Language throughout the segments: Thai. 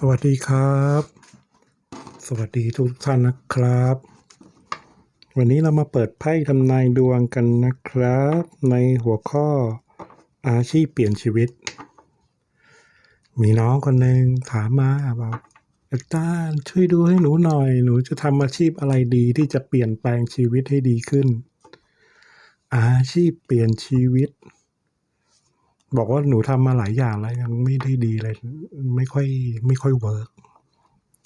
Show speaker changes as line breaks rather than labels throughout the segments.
สวัสดีครับ สวัสดีทุกท่านนะครับ วันนี้เรามาเปิดไพ่ทำนายดวงกันนะครับ ในหัวข้ออาชีพเปลี่ยนชีวิต มีน้องคนหนึ่งถามมาบอกอาจารย์ช่วยดูให้หนูหน่อย หนูจะทำอาชีพอะไรดีที่จะเปลี่ยนแปลงชีวิตให้ดีขึ้น อาชีพเปลี่ยนชีวิต บอกว่าหนูทำมาหลายอย่างแล้วยังไม่ได้ดีเลยไม่ค่อยไม่ค่อยเวิร์ก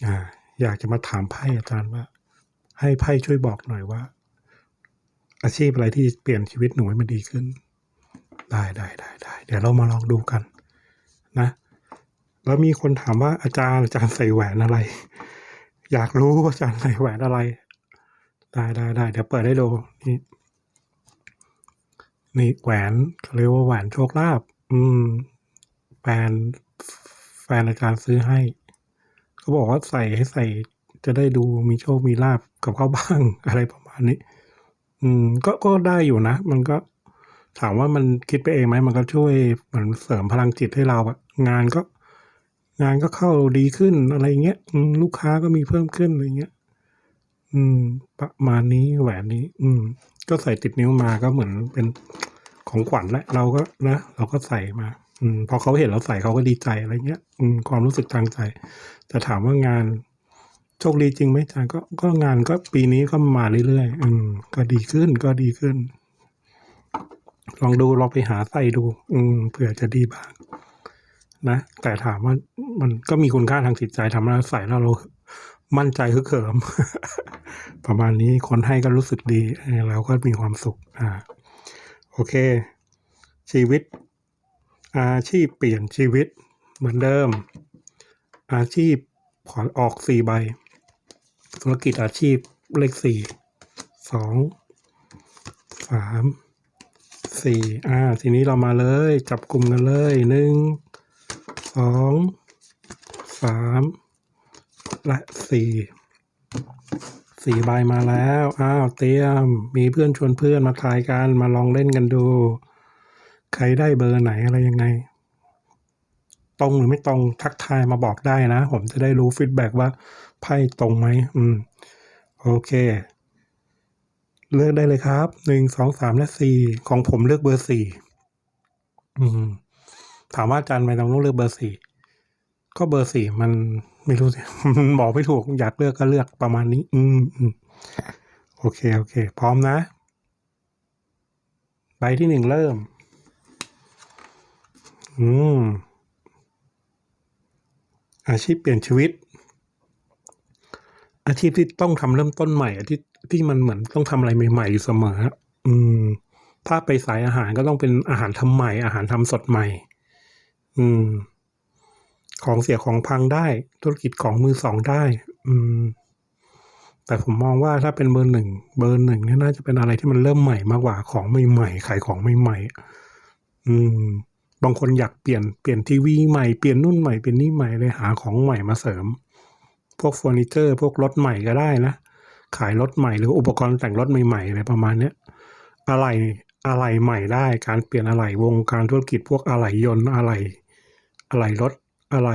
อ่า อยากจะมาถามไพ่อาจารย์ว่า ให้ไพ่ช่วยบอกหน่อยว่า อาชีพอะไรที่เปลี่ยนชีวิตหนูให้มันดีขึ้น ได้ได้ได้ได้เดี๋ยวเรามาลองดูกัน นะ แล้วมีคนถามว่าอาจารย์อาจารย์ใส่แหวนอะไร อยากรู้ว่าอาจารย์ใส่แหวนอะไร ได้ได้ได้เดี๋ยวเปิดให้ดูนี่นี่แหวนเขาเรียกว่าแหวนโชคลาภ อืม แฟน แฟนอาจารย์ซื้อให้ เขาบอกว่าใส่ให้ใส่จะได้ดูมีโชคมีลาบกับเขาบ้าง อะไรประมาณนี้ อืม ก็ก็ได้อยู่นะ มันก็ถามว่ามันคิดไปเองไหมมันก็ช่วยเหมือนเสริมพลังจิตให้เราอะงานก็ งานก็เข้าดีขึ้นอะไรเงี้ยลูกค้าก็มีเพิ่มขึ้นอะไรเงี้ยอืม ประมาณนี้แหวนนี้ อืม ก็ใส่ติดนิ้วมาก็เหมือนเป็น ของขวัญแหละเราก็นะเราก็ใส่มา อืมพอเขาเห็นเราใส่เขาก็ดีใจอะไรเงี้ย อืมความรู้สึกทางใจ แต่ถามว่างานโชคดีจริงไหมจารย์ก็ก็งานก็ปีนี้ก็มาเรื่อยๆอืมก็ดีขึ้นก็ดีขึ้น ลองดูลองไปหาใส่ดู อืมเผื่อจะดีบ้าง นะแต่ถามว่ามันก็มีคุณค่าทางจิตใจทำให้เราใส่แล้วเรามั่นใจฮึกเหิม ประมาณนี้คนให้ก็รู้สึกดีเราก็มีความสุข อ่า อเค ชีวิต อาชีพเปลี่ยนชีวิตเหมือนเดิม อาชีพขอออกสี่ใบ ธุรกิจอาชีพเลขสี่สองสามสี่อ่า ทีนี้เรามาเลย จับกลุ่มกันเลยหนึ่งสองสามและสี่ สี่ใบมาแล้ว อ้าว เตรียม มีเพื่อนชวนเพื่อนมาทายกัน มาลองเล่นกันดู ใครได้เบอร์ไหนอะไรยังไง ตรงหรือไม่ตรง ทักทายมาบอกได้นะ ผมจะได้รู้ฟีดแบ็กว่าไพ่ตรงไหม อืม โอเค เลือกได้เลยครับ หนึ่ง สอง สาม และสี่ ของผมเลือกเบอร์สี่ อืม ถามว่าอาจารย์ทำไมต้องเลือกเบอร์สี่ ก็เบอร์สี่มันไม่รู้สิมันบอกไม่ถูกอยากเลือกก็เลือกประมาณนี้ อืมอืมโอเค โอเค พร้อมนะ ใบที่หนึ่งเริ่ม อืม อาชีพเปลี่ยนชีวิต อาชีพที่ต้องทำเริ่มต้นใหม่อะที่ที่มันเหมือนต้องทำอะไรใหม่ๆอยู่เสมออะอืม ถ้าไปสายอาหารก็ต้องเป็นอาหารทำใหม่ อาหารทำสดใหม่ อืม ของเสียของพังได้ ธุรกิจของมือสองได้ อืม แต่ผมมองว่าถ้าเป็นเบอร์หนึ่งเบอร์หนึ่งนี่น่าจะเป็นอะไรที่มันเริ่มใหม่มากกว่าของใหม่ๆขายของใหม่ๆอืม บางคนอยากเปลี่ยนเปลี่ยนทีวีใหม่เปลี่ยนนู่นใหม่เปลี่ยนนี่ใหม่เลยหาของใหม่มาเสริม พวกเฟอร์นิเจอร์พวกรถใหม่ก็ได้นะขายรถใหม่หรืออุปกรณ์แต่งรถใหม่ๆอะไรประมาณเนี้ยอะไรอะไรใหม่ได้ การเปลี่ยนอะไรวงการธุรกิจพวกอะไรยนต์อะไร อะไรรถ อะไร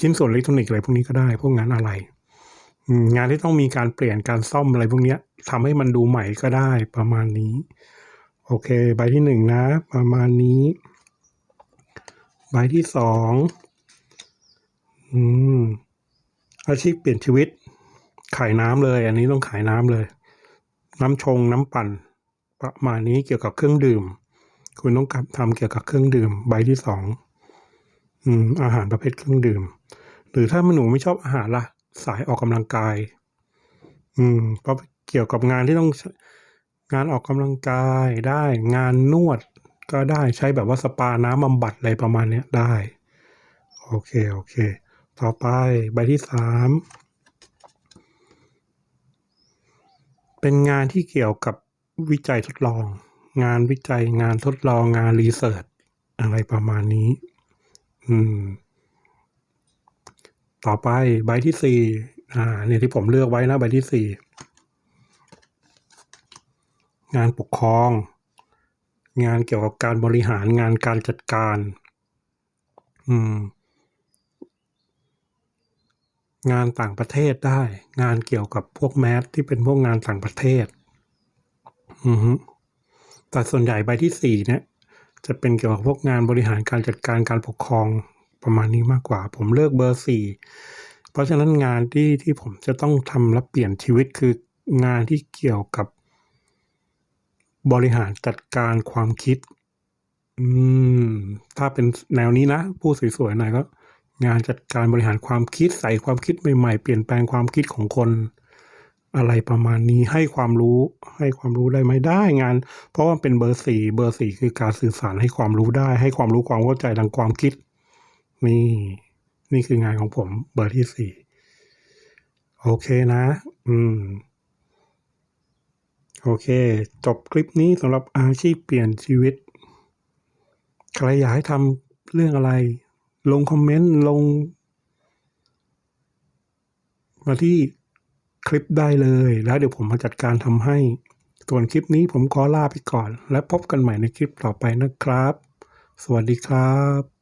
ชิ้นส่วนอิเล็กทรอนิกส์อะไรพวกนี้ก็ได้ พวกงานอะไรงานที่ต้องมีการเปลี่ยนการซ่อมอะไรพวกนี้ทำให้มันดูใหม่ก็ได้ประมาณนี้ โอเค ใบที่หนึ่งนะ ประมาณนี้ ใบที่สองอืมอาชีพเปลี่ยนชีวิต ขายน้ำเลย อันนี้ต้องขายน้ำเลย น้ำชงน้ำปั่น ประมาณนี้เกี่ยวกับเครื่องดื่ม คุณต้องทำเกี่ยวกับเครื่องดื่ม ใบที่สอง อืมอาหารประเภทเครื่องดื่ม หรือถ้าหนูไม่ชอบอาหารล่ะ สายออกกำลังกาย อืมเพราะเกี่ยวกับงานที่ต้องงานออกกำลังกายได้ งานนวดก็ได้ใช้แบบว่าสปาน้ำบำบัดอะไรประมาณเนี้ยได้ โอเค โอเค ต่อไปใบที่สามเป็นงานที่เกี่ยวกับวิจัยทดลอง งานวิจัยงานทดลองงานรีเสิร์ชอะไรประมาณนี้ อืม ต่อไปใบที่สี่อ่า เนี่ยที่ผมเลือกไว้นะใบที่สี่งานปกครอง งานเกี่ยวกับการบริหารงานการจัดการ อืม งานต่างประเทศได้ งานเกี่ยวกับพวกแมสที่เป็นพวกงานต่างประเทศ อือฮึแต่ส่วนใหญ่ใบที่สี่เนี่ย จะเป็นเกี่ยวกับพวกงานบริหารการจัดการการปกครองประมาณนี้มากกว่า ผมเลือกเบอร์สี่เพราะฉะนั้นงานที่ที่ผมจะต้องทำและเปลี่ยนชีวิตคืองานที่เกี่ยวกับบริหารจัดการความคิด อืม ถ้าเป็นแนวนี้นะพูดสวยๆหน่อยก็ งานจัดการบริหารความคิดใส่ความคิดใหม่ๆ เปลี่ยนแปลงความคิดของคน อะไรประมาณนี้ให้ความรู้ให้ความรู้ได้ไหมได้งาน เพราะว่าเป็นเบอร์สี่เบอร์สี่คือการสื่อสารให้ความรู้ได้ ให้ความรู้ความเข้าใจทางความคิด นี่นี่คืองานของผม เบอร์ที่สี่โอเคนะ อืม โอเค จบคลิปนี้สำหรับอาชีพเปลี่ยนชีวิต ใครอยากให้ทำเรื่องอะไร ลงคอมเมนต์ ลง มาที่ คลิปได้เลย แล้วเดี๋ยวผมมาจัดการทำให้ ส่วนคลิปนี้ผมขอลาไปก่อน และพบกันใหม่ในคลิปต่อไปนะครับ สวัสดีครับ